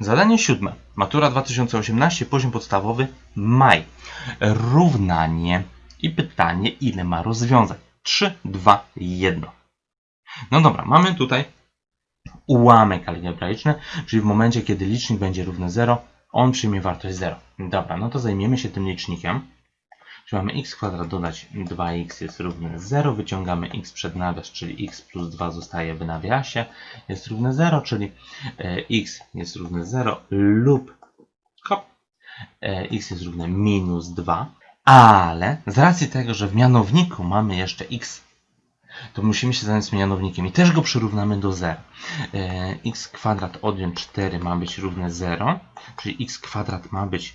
Zadanie siódme. Matura 2018, poziom podstawowy, maj. Równanie i pytanie, ile ma rozwiązań. 3, 2, 1. No dobra, mamy tutaj ułamek algebraiczny, czyli w momencie, kiedy licznik będzie równy 0, on przyjmie wartość 0. Dobra, no to zajmiemy się tym licznikiem. Czyli mamy x kwadrat dodać 2x jest równe 0, wyciągamy x przed nawias, czyli x plus 2 zostaje w nawiasie, jest równe 0, czyli e, x jest równe 0 lub e, x jest równe minus 2, ale z racji tego, że w mianowniku mamy jeszcze x, to musimy się zająć mianownikiem i też go przyrównamy do 0. E, x kwadrat odjąć 4 ma być równe 0, czyli x kwadrat ma być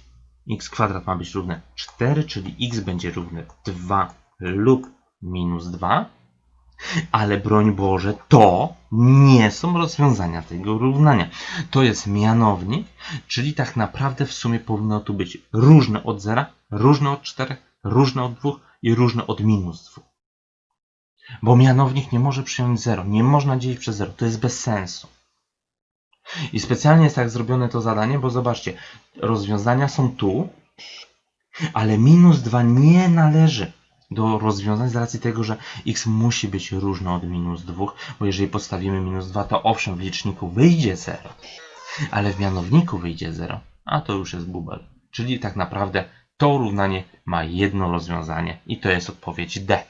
x kwadrat ma być równe 4, czyli x będzie równe 2 lub minus 2. Ale broń Boże, to nie są rozwiązania tego równania. To jest mianownik, czyli tak naprawdę w sumie powinno tu być różne od 0, różne od 4, różne od 2 i różne od minus 2. Bo mianownik nie może przyjąć 0, nie można dzielić przez 0, to jest bez sensu. I specjalnie jest tak zrobione to zadanie, bo zobaczcie, rozwiązania są tu, ale minus 2 nie należy do rozwiązań z racji tego, że x musi być różne od minus 2, bo jeżeli podstawimy minus 2, to owszem w liczniku wyjdzie 0, ale w mianowniku wyjdzie 0, a to już jest bubel. Czyli tak naprawdę to równanie ma jedno rozwiązanie i to jest odpowiedź D.